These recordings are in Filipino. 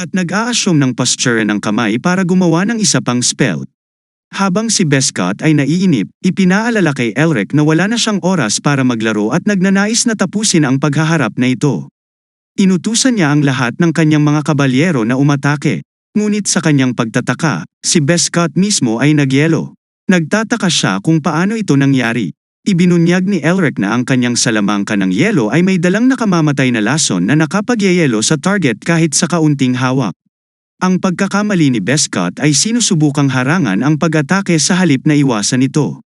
at nag-a-assume ng posture ng kamay para gumawa ng isa pang spell. Habang si Bescott ay naiinip, ipinaalala kay Elric na wala na siyang oras para maglaro at nagnanais na tapusin ang paghaharap na ito. Inutusan niya ang lahat ng kanyang mga kabalyero na umatake. Ngunit sa kanyang pagtataka, si Bescott mismo ay nagyelo. Nagtataka siya kung paano ito nangyari. Ibinunyag ni Elric na ang kanyang salamangka ng yelo ay may dalang nakamamatay na lason na nakapagyayelo sa target kahit sa kaunting hawak. Ang pagkakamali ni Bescott ay sinusubukang harangan ang pag-atake sa halip na iwasan ito.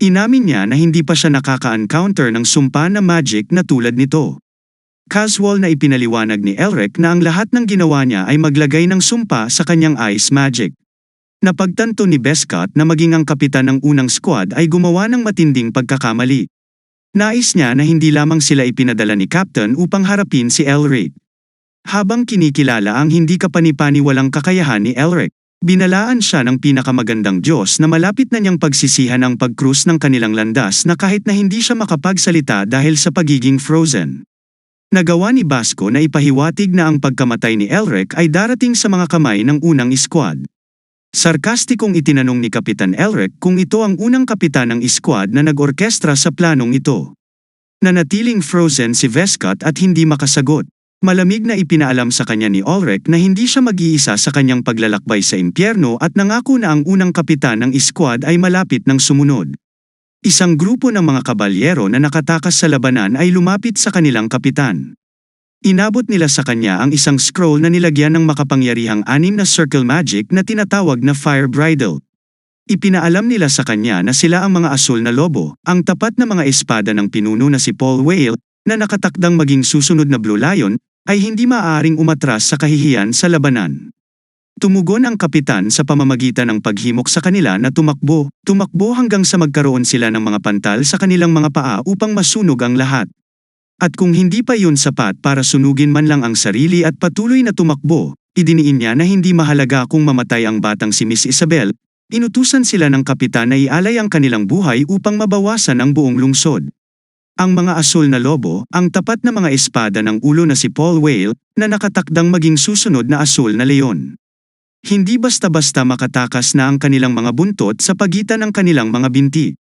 Inamin niya na hindi pa siya nakaka-encounter ng sumpa na magic na tulad nito. Casual na ipinaliwanag ni Elric na ang lahat ng ginawa niya ay maglagay ng sumpa sa kanyang ice magic. Napagtanto ni Bescott na maging ang kapitan ng unang squad ay gumawa ng matinding pagkakamali. Nais niya na hindi lamang sila ipinadala ni Captain upang harapin si Elric. Habang kinikilala ang hindi kapanipaniwalang kakayahan ni Elric, binalaan siya ng pinakamagandang Diyos na malapit na niyang pagsisihan ang pagkrus ng kanilang landas na kahit na hindi siya makapagsalita dahil sa pagiging frozen. Nagawa ni Basco na ipahiwatig na ang pagkamatay ni Elric ay darating sa mga kamay ng unang squad. Sarkastikong itinanong ni Kapitan Elric kung ito ang unang kapitan ng squad na nag-orkestra sa planong ito. Nanatiling frozen si Vescott at hindi makasagot. Malamig na ipinaalam sa kanya ni Ulrich na hindi siya mag-iisa sa kanyang paglalakbay sa impyerno at nangako na ang unang kapitan ng squad ay malapit ng sumunod. Isang grupo ng mga kabalyero na nakatakas sa labanan ay lumapit sa kanilang kapitan. Inabot nila sa kanya ang isang scroll na nilagyan ng makapangyarihang anim na circle magic na tinatawag na Fire Bridle. Ipinaalam nila sa kanya na sila ang mga asul na lobo, ang tapat na mga espada ng pinuno na si Paul Whale, na nakatakdang maging susunod na Blue Lion, ay hindi maaaring umatras sa kahihiyan sa labanan. Tumugon ang kapitan sa pamamagitan ng paghimok sa kanila na tumakbo, tumakbo hanggang sa magkaroon sila ng mga pantal sa kanilang mga paa upang masunog ang lahat. At kung hindi pa yun sapat para sunugin man lang ang sarili at patuloy na tumakbo, idiniin niya na hindi mahalaga kung mamatay ang batang si Miss Isabel, inutusan sila ng kapitan na ialay ang kanilang buhay upang mabawasan ang buong lungsod. Ang mga asul na lobo, ang tapat na mga espada ng ulo na si Paul Whale, na nakatakdang maging susunod na asul na leon. Hindi basta-basta makatakas na ang kanilang mga buntot sa pagitan ng kanilang mga binti.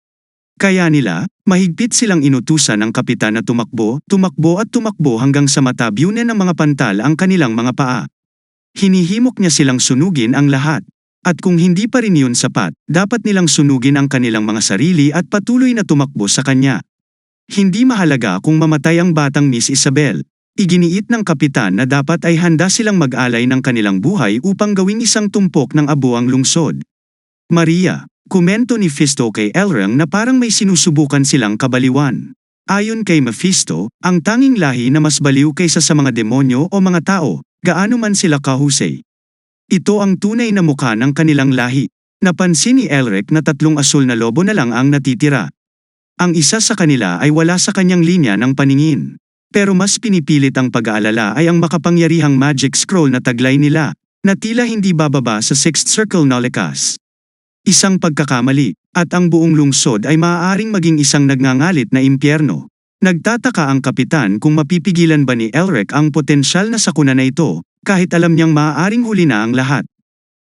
Kaya nila, mahigpit silang inutusan ng kapitan na tumakbo, tumakbo at tumakbo hanggang sa matabyunan ng mga pantal ang kanilang mga paa. Hinihimok niya silang sunugin ang lahat. At kung hindi pa rin yun sapat, dapat nilang sunugin ang kanilang mga sarili at patuloy na tumakbo sa kanya. Hindi mahalaga kung mamatay ang batang Miss Isabel. Iginiit ng kapitan na dapat ay handa silang mag-alay ng kanilang buhay upang gawing isang tumpok ng abo ang lungsod. Maria, komento ni Fisto kay Elrang na parang may sinusubukan silang kabaliwan. Ayon kay Mephisto, ang tanging lahi na mas baliw kaysa sa mga demonyo o mga tao, gaano man sila kahusay. Ito ang tunay na mukha ng kanilang lahi. Napansin ni Elric na tatlong asul na lobo na lang ang natitira. Ang isa sa kanila ay wala sa kanyang linya ng paningin. Pero mas pinipilit ang pag-aalala ay ang makapangyarihang magic scroll na taglay nila, na tila hindi bababa sa sixth circle Nolikas. Isang pagkakamali, at ang buong lungsod ay maaaring maging isang nagngangalit na impyerno. Nagtataka ang kapitan kung mapipigilan ba ni Elric ang potensyal na sakuna na ito, kahit alam niyang maaaring huli na ang lahat.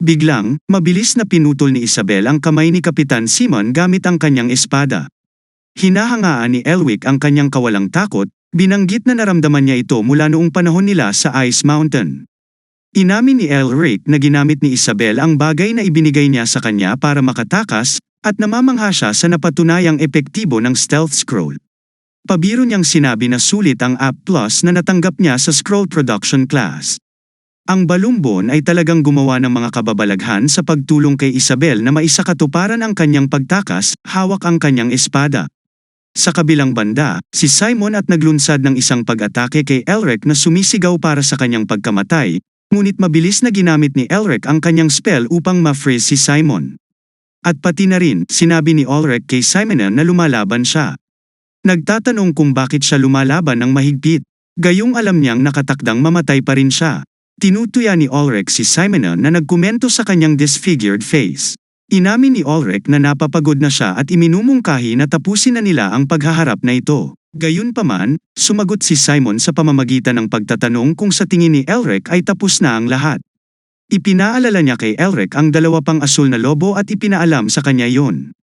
Biglang, mabilis na pinutol ni Isabel ang kamay ni Kapitan Simon gamit ang kanyang espada. Hinahangaan ni Elwick ang kanyang kawalang takot, binanggit na naramdaman niya ito mula noong panahon nila sa Ice Mountain. Inamin ni Elric na ginamit ni Isabel ang bagay na ibinigay niya sa kanya para makatakas, at namamangha siya sa napatunayang epektibo ng stealth scroll. Pabiro niyang sinabi na sulit ang App Plus na natanggap niya sa scroll production class. Ang balumbon ay talagang gumawa ng mga kababalaghan sa pagtulong kay Isabel na maisakatuparan ang kanyang pagtakas, hawak ang kanyang espada. Sa kabilang banda, si Simon at naglunsad ng isang pag-atake kay Elric na sumisigaw para sa kanyang pagkamatay, ngunit mabilis na ginamit ni Elric ang kanyang spell upang ma-freeze si Simon. At pati na rin, sinabi ni Ulrich kay Simon na lumalaban siya. Nagtatanong kung bakit siya lumalaban ng mahigpit, gayong alam niyang nakatakdang mamatay pa rin siya. Tinutuya ni Ulrich si Simon na nagkomento sa kanyang disfigured face. Inamin ni Ulrich na napapagod na siya at iminumungkahi na tapusin na nila ang paghaharap na ito. Gayunpaman, sumagot si Simon sa pamamagitan ng pagtatanong kung sa tingin ni Elric ay tapos na ang lahat. Ipinaalala niya kay Elric ang dalawa pang asul na lobo at ipinaalam sa kanya yon.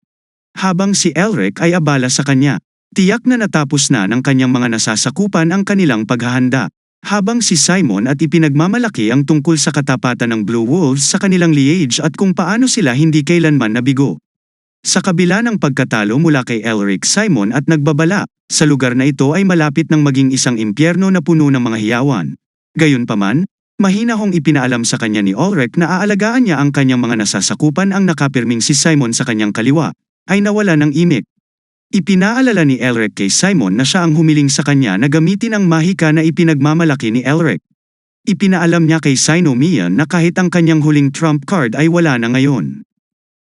Habang si Elric ay abala sa kanya, tiyak na natapos na ng kanyang mga nasasakupan ang kanilang paghahanda. Habang si Simon at ipinagmamalaki ang tungkol sa katapatan ng Blue Wolves sa kanilang liege at kung paano sila hindi kailanman nabigo. Sa kabila ng pagkatalo mula kay Elric Simon at nagbabala, sa lugar na ito ay malapit ng maging isang impyerno na puno ng mga hiyawan. Gayunpaman, mahina hong ipinaalam sa kanya ni Ulrich na aalagaan niya ang kanyang mga nasasakupan ang nakapirming si Simon sa kanyang kaliwa, ay nawala ng imik. Ipinaalala ni Elric kay Simon na siya ang humiling sa kanya na gamitin ang mahika na ipinagmamalaki ni Elric. Ipinaalam niya kay Sinomian na kahit ang kanyang huling trump card ay wala na ngayon.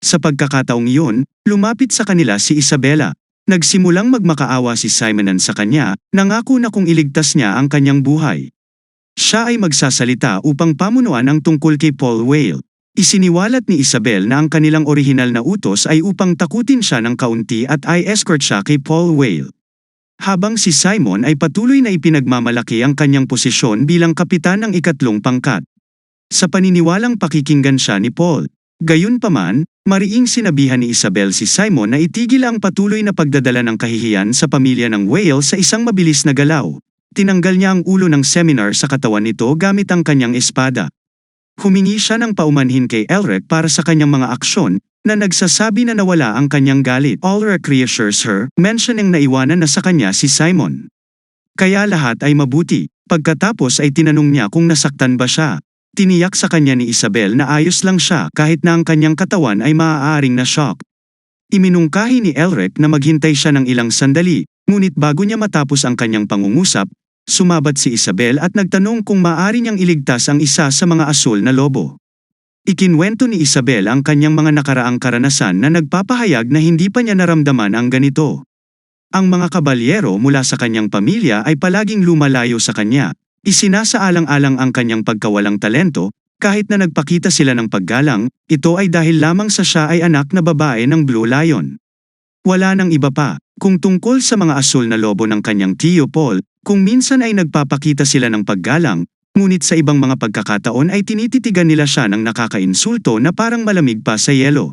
Sa pagkakataong iyon, lumapit sa kanila si Isabella. Nagsimulang magmakaawa si Simonan sa kanya, nangako na kung iligtas niya ang kanyang buhay. Siya ay magsasalita upang pamunuan ang tungkol kay Paul Whale. Isiniwalat ni Isabel na ang kanilang orihinal na utos ay upang takutin siya ng kaunti at ay escort siya kay Paul Whale. Habang si Simon ay patuloy na ipinagmamalaki ang kanyang posisyon bilang kapitan ng ikatlong pangkat. Sa paniniwalang pakikinggan siya ni Paul. Gayunpaman, mariing sinabihan ni Isabel si Simon na itigil ang patuloy na pagdadala ng kahihiyan sa pamilya ng Whale sa isang mabilis na galaw. Tinanggal niya ang ulo ng seminar sa katawan nito gamit ang kanyang espada. Humingi siya ng paumanhin kay Elric para sa kanyang mga aksyon, na nagsasabi na nawala ang kanyang galit. Ulrich reassures her, mentioning na iwanan na sa kanya si Simon. Kaya lahat ay mabuti, pagkatapos ay tinanong niya kung nasaktan ba siya. Tiniyak sa kanya ni Isabel na ayos lang siya kahit na ang kanyang katawan ay maaaring na shock. Iminungkahi ni Elric na maghintay siya ng ilang sandali, ngunit bago niya matapos ang kanyang pangungusap, Sumabat si Isabel at nagtanong kung maaari niyang iligtas ang isa sa mga asul na lobo. Ikinwento ni Isabel ang kanyang mga nakaraang karanasan na nagpapahayag na hindi pa niya naramdaman ang ganito. Ang mga kabalyero mula sa kanyang pamilya ay palaging lumalayo sa kanya, isinasaalang-alang ang kanyang pagkawalang talento, kahit na nagpakita sila ng paggalang, ito ay dahil lamang sa siya ay anak na babae ng Blue Lion. Wala nang iba pa, kung tungkol sa mga asul na lobo ng kanyang tiyo Paul, kung minsan ay nagpapakita sila ng paggalang, ngunit sa ibang mga pagkakataon ay tinititigan nila siya ng nakakainsulto na parang malamig pa sa yelo.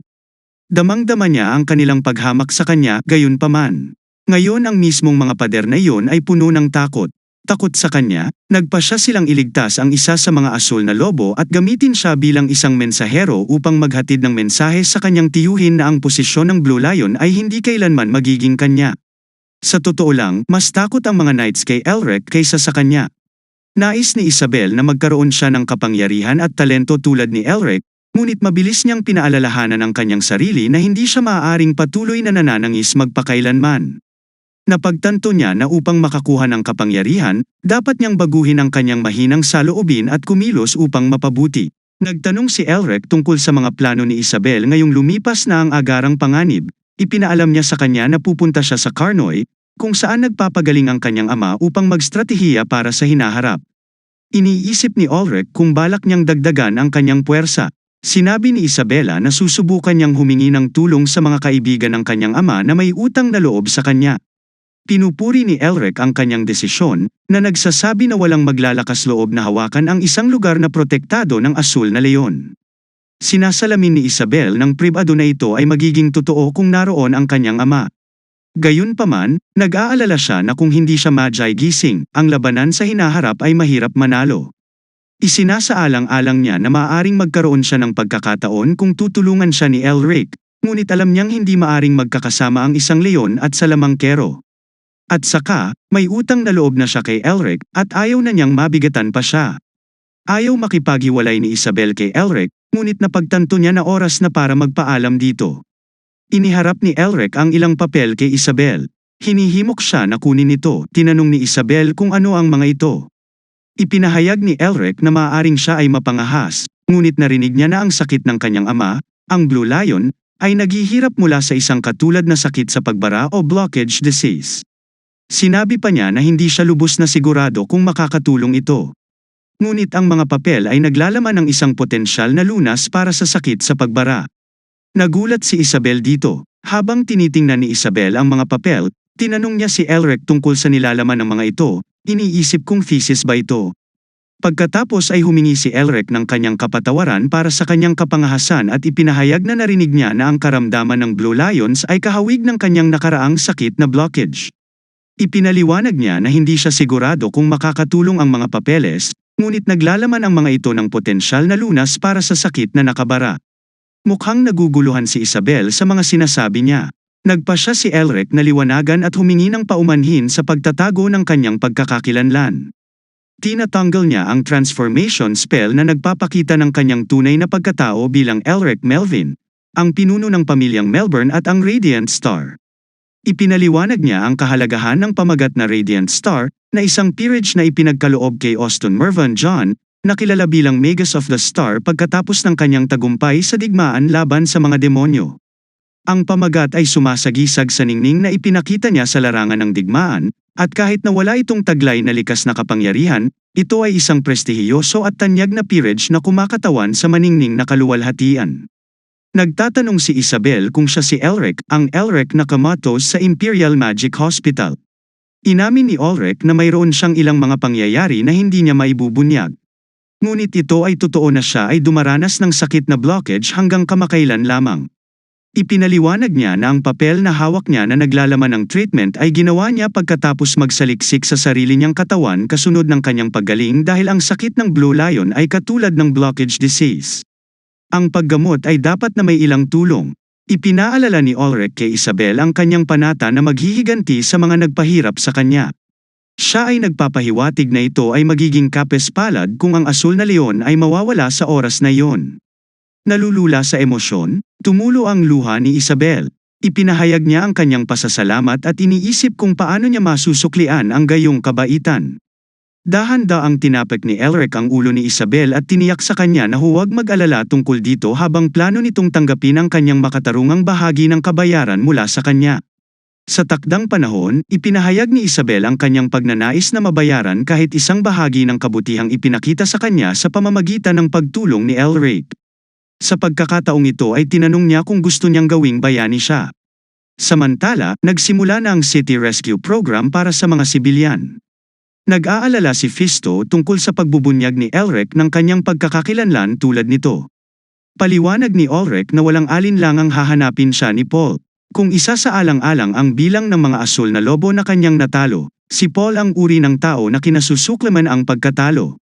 Damang-dama niya ang kanilang paghamak sa kanya, gayon paman. Ngayon ang mismong mga pader na iyon ay puno ng takot. Takot sa kanya, nagpa siya silang iligtas ang isa sa mga asul na lobo at gamitin siya bilang isang mensahero upang maghatid ng mensahe sa kanyang tiyuhin na ang posisyon ng Blue Lion ay hindi kailanman magiging kanya. Sa totoo lang, mas takot ang mga knights kay Elric kaysa sa kanya. Nais ni Isabel na magkaroon siya ng kapangyarihan at talento tulad ni Elric, ngunit mabilis niyang pinaalalahanan ang kanyang sarili na hindi siya maaaring patuloy na nananangis magpakailanman. Napagtanto niya na upang makakuha ng kapangyarihan, dapat niyang baguhin ang kanyang mahinang saloobin at kumilos upang mapabuti. Nagtanong si Elric tungkol sa mga plano ni Isabel ngayong lumipas na ang agarang panganib, Ipinaalam niya sa kanya na pupunta siya sa Carnoy, kung saan nagpapagaling ang kanyang ama upang magstratehiya para sa hinaharap. Iniisip ni Ulrich kung balak niyang dagdagan ang kanyang puwersa. Sinabi ni Isabella na susubukan niyang humingi ng tulong sa mga kaibigan ng kanyang ama na may utang na loob sa kanya. Pinupuri ni Elric ang kanyang desisyon, na nagsasabi na walang maglalakas loob na hawakan ang isang lugar na protektado ng asul na leon. Sinasalamin ni Isabel ng pribado na ito ay magiging totoo kung naroon ang kanyang ama. Gayunpaman, nag-aalala siya na kung hindi siya magi gising, ang labanan sa hinaharap ay mahirap manalo. Isinasaalang-alang niya na maaaring magkaroon siya ng pagkakataon kung tutulungan siya ni Elric, ngunit alam niyang hindi maaring magkakasama ang isang leon at salamangkero. At saka, may utang na loob na siya kay Elric at ayaw na niyang mabigatan pa siya. Ayaw makipaghiwalay ni Isabel kay Elric, ngunit napagtanto niya na oras na para magpaalam dito. Iniharap ni Elric ang ilang papel kay Isabel. Hinihimok siya na kunin ito, tinanong ni Isabel kung ano ang mga ito. Ipinahayag ni Elric na maaaring siya ay mapangahas, ngunit narinig niya na ang sakit ng kanyang ama, ang Blue Lion, ay naghihirap mula sa isang katulad na sakit sa pagbara o blockage disease. Sinabi pa niya na hindi siya lubos na sigurado kung makakatulong ito. Ngunit ang mga papel ay naglalaman ng isang potensyal na lunas para sa sakit sa pagbara. Nagulat si Isabel dito. Habang tinitingnan ni Isabel ang mga papel, Tinanong niya si Elric tungkol sa nilalaman ng mga ito, iniisip kong thesis ba ito. Pagkatapos ay humingi si Elric ng kanyang kapatawaran para sa kanyang kapangahasan at ipinahayag na narinig niya na ang karamdaman ng Blue Lions ay kahawig ng kanyang nakaraang sakit na blockage. Ipinaliwanag niya na hindi siya sigurado kung makakatulong ang mga papeles, ngunit naglalaman ang mga ito ng potensyal na lunas para sa sakit na nakabara. Mukhang naguguluhan si Isabel sa mga sinasabi niya. Nagpa siya si Elric na liwanagan at humingi ng paumanhin sa pagtatago ng kanyang pagkakakilanlan. Tinatanggal niya ang transformation spell na nagpapakita ng kanyang tunay na pagkatao bilang Elric Melvin, ang pinuno ng pamilyang Melbourne at ang Radiant Star. Ipinaliwanag niya ang kahalagahan ng pamagat na Radiant Star, na isang peerage na ipinagkaloob kay Austin Mervyn John, na kilala bilang Magus of the Star pagkatapos ng kanyang tagumpay sa digmaan laban sa mga demonyo. Ang pamagat ay sumasagisag sa ningning na ipinakita niya sa larangan ng digmaan, at kahit na wala itong taglay na likas na kapangyarihan, ito ay isang prestihiyoso at tanyag na peerage na kumakatawan sa maningning na kaluwalhatian. Nagtatanong si Isabel kung siya si Elric, ang Elric na kamatos sa Imperial Magic Hospital. Inamin ni Ulrich na mayroon siyang ilang mga pangyayari na hindi niya maibubunyag. Ngunit ito ay totoo na siya ay dumaranas ng sakit na blockage hanggang kamakailan lamang. Ipinaliwanag niya na ang papel na hawak niya na naglalaman ng treatment ay ginawa niya pagkatapos magsaliksik sa sarili niyang katawan kasunod ng kanyang paggaling dahil ang sakit ng Blue Lion ay katulad ng blockage disease. Ang paggamot ay dapat na may ilang tulong. Ipinaalala ni Ulrich kay Isabel ang kanyang panata na maghihiganti sa mga nagpahirap sa kanya. Siya ay nagpapahiwatig na ito ay magiging kapes palad kung ang asul na leon ay mawawala sa oras na iyon. Nalulula sa emosyon, tumulo ang luha ni Isabel. Ipinahayag niya ang kanyang pasasalamat at iniisip kung paano niya masusuklian ang gayong kabaitan. Dahan-da ang tinapik ni Elric ang ulo ni Isabel at tiniyak sa kanya na huwag mag-alala tungkol dito habang plano nitong tanggapin ang kanyang makatarungang bahagi ng kabayaran mula sa kanya. Sa takdang panahon, ipinahayag ni Isabel ang kanyang pagnanais na mabayaran kahit isang bahagi ng kabutihang ipinakita sa kanya sa pamamagitan ng pagtulong ni Elric. Sa pagkakataong ito ay tinanong niya kung gusto niyang gawing bayani siya. Samantala, nagsimula na ang City Rescue Program para sa mga sibilyan. Nag-aalala si Fisto tungkol sa pagbubunyag ni Elric ng kanyang pagkakakilanlan tulad nito. Paliwanag ni Ulrich na walang alinlangang hahanapin siya ni Paul. Kung isa sa alang-alang ang bilang ng mga asul na lobo na kanyang natalo, si Paul ang uri ng tao na kinasusuklaman ang pagkatalo.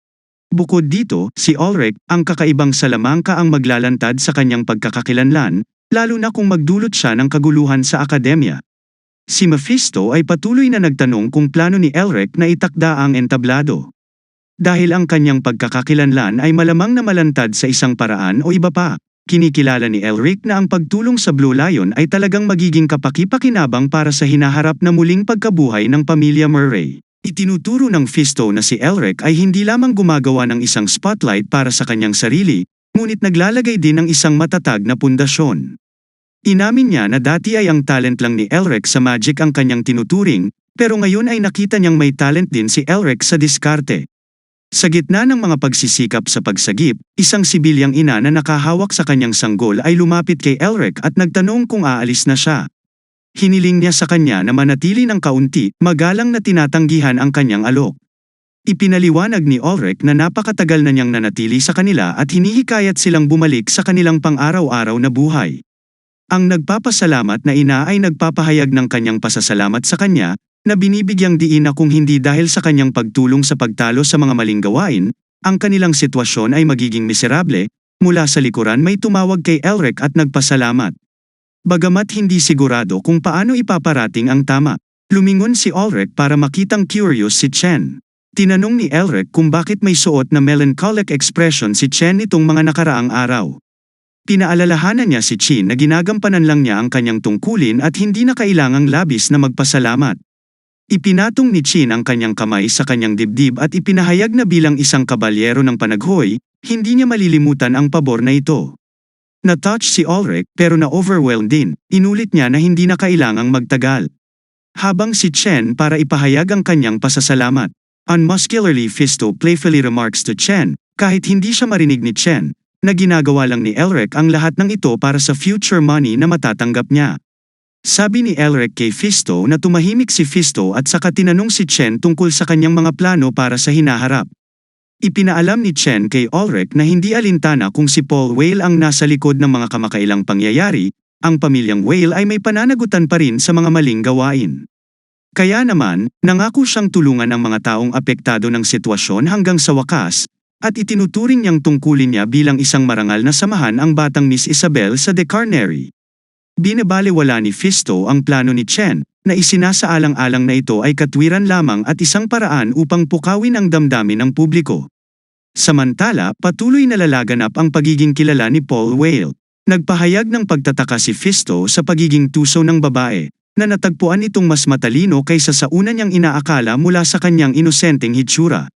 Bukod dito, si Ulrich, ang kakaibang salamangka ang maglalantad sa kanyang pagkakakilanlan, lalo na kung magdulot siya ng kaguluhan sa akademya. Si Mephisto ay patuloy na nagtanong kung plano ni Elric na itakda ang entablado. Dahil ang kanyang pagkakakilanlan ay malamang na malantad sa isang paraan o iba pa, kinikilala ni Elric na ang pagtulong sa Blue Lion ay talagang magiging kapakipakinabang para sa hinaharap na muling pagkabuhay ng pamilya Murray. Itinuturo ng Fisto na si Elric ay hindi lamang gumagawa ng isang spotlight para sa kanyang sarili, ngunit naglalagay din ng isang matatag na pundasyon. Inamin niya na dati ay ang talent lang ni Elric sa magic ang kanyang tinuturing, pero ngayon ay nakita niyang may talent din si Elric sa diskarte. Sa gitna ng mga pagsisikap sa pagsagip, isang sibilyang ina na nakahawak sa kanyang sanggol ay lumapit kay Elric at nagtanong kung aalis na siya. Hiniling niya sa kanya na manatili ng kaunti, magalang na tinatanggihan ang kanyang alok. Ipinaliwanag ni Ulrich na napakatagal na niyang nanatili sa kanila at hinihikayat silang bumalik sa kanilang pang-araw-araw na buhay. Ang nagpapasalamat na ina ay nagpapahayag ng kanyang pasasalamat sa kanya, na binibigyang diin kung hindi dahil sa kanyang pagtulong sa pagtalo sa mga maling gawain, ang kanilang sitwasyon ay magiging miserable, mula sa likuran may tumawag kay Elric at nagpasalamat. Bagamat hindi sigurado kung paano ipaparating ang tama, lumingon si Ulrich para makitang curious si Chen. Tinanong ni Elric kung bakit may suot na melancholic expression si Chen itong mga nakaraang araw. Pinaalalahanan niya si Chin na ginagampanan lang niya ang kanyang tungkulin at hindi na kailangang labis na magpasalamat. Ipinatong ni Chin ang kanyang kamay sa kanyang dibdib at ipinahayag na bilang isang kabalyero ng panaghoy, hindi niya malilimutan ang pabor na ito. Na-touch si Ulrich pero na-overwhelmed din, inulit niya na hindi na kailangang magtagal. Habang si Chen para ipahayag ang kanyang pasasalamat. Unmuscularly Fisto playfully remarks to Chen, kahit hindi siya marinig ni Chen, na ginagawa lang ni Elric ang lahat ng ito para sa future money na matatanggap niya. Sabi ni Elric kay Fisto na tumahimik si Fisto at saka tinanong si Chen tungkol sa kanyang mga plano para sa hinaharap. Ipinaalam ni Chen kay Ulrich na hindi alintana kung si Paul Whale ang nasa likod ng mga kamakailang pangyayari, ang pamilyang Whale ay may pananagutan pa rin sa mga maling gawain. Kaya naman, nangako siyang tulungan ang mga taong apektado ng sitwasyon hanggang sa wakas, at itinuturing niyang tungkulin niya bilang isang marangal na samahan ang batang Miss Isabel sa The Carnery. Binabalewala ni Fisto ang plano ni Chen, na isinasaalang-alang na ito ay katwiran lamang at isang paraan upang pukawin ang damdamin ng publiko. Samantala, patuloy na lalaganap ang pagiging kilala ni Paul Whale. Nagpahayag ng pagtataka si Fisto sa pagiging tuso ng babae, na natagpuan itong mas matalino kaysa sa una niyang inaakala mula sa kanyang inosenteng hitsura.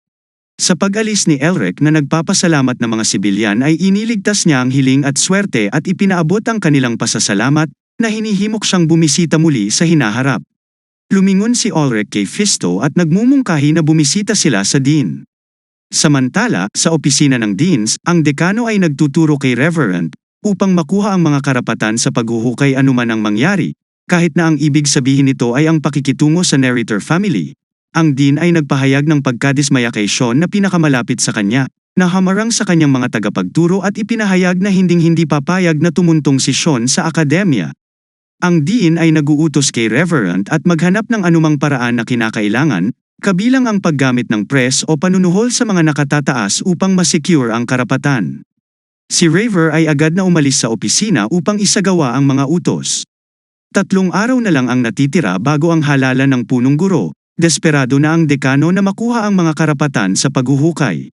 Sa pag-alis ni Elric na nagpapasalamat ng mga sibilyan ay iniligtas niya ang hiling at swerte at ipinaabot ang kanilang pasasalamat, na hinihimok siyang bumisita muli sa hinaharap. Lumingon si Ulrich kay Fisto at nagmumungkahi na bumisita sila sa Dean. Samantala, sa opisina ng Deans, ang dekano ay nagtuturo kay Reverend, upang makuha ang mga karapatan sa paghuhukay anuman ang mangyari, kahit na ang ibig sabihin nito ay ang pakikitungo sa narrator family. Ang Dean ay nagpahayag ng pagkadismaya kay Sean na pinakamalapit sa kanya, na hamarang sa kanyang mga tagapagturo at ipinahayag na hinding-hindi papayag na tumuntong si Sean sa akademya. Ang Dean ay naguutos kay Reverend at maghanap ng anumang paraan na kinakailangan, kabilang ang paggamit ng press o panunuhol sa mga nakatataas upang masecure ang karapatan. Si Raver ay agad na umalis sa opisina upang isagawa ang mga utos. Tatlong araw na lang ang natitira bago ang halalan ng punong guro, desperado na ang dekano na makuha ang mga karapatan sa paghuhukay.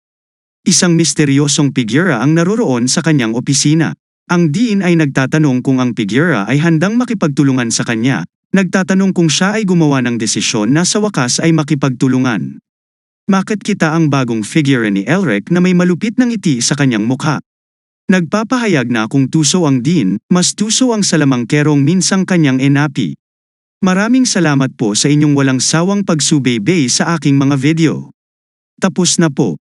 Isang misteryosong figura ang naroroon sa kanyang opisina. Ang Dean ay nagtatanong kung ang figura ay handang makipagtulungan sa kanya, nagtatanong kung siya ay gumawa ng desisyon na sa wakas ay makipagtulungan. Bakit kita ang bagong figure ni Elric na may malupit ng ngiti sa kanyang mukha? Nagpapahayag na kung tuso ang Dean, mas tuso ang salamangkerong minsang kanyang enapi. Maraming salamat po sa inyong walang sawang pagsubaybay sa aking mga video. Tapos na po.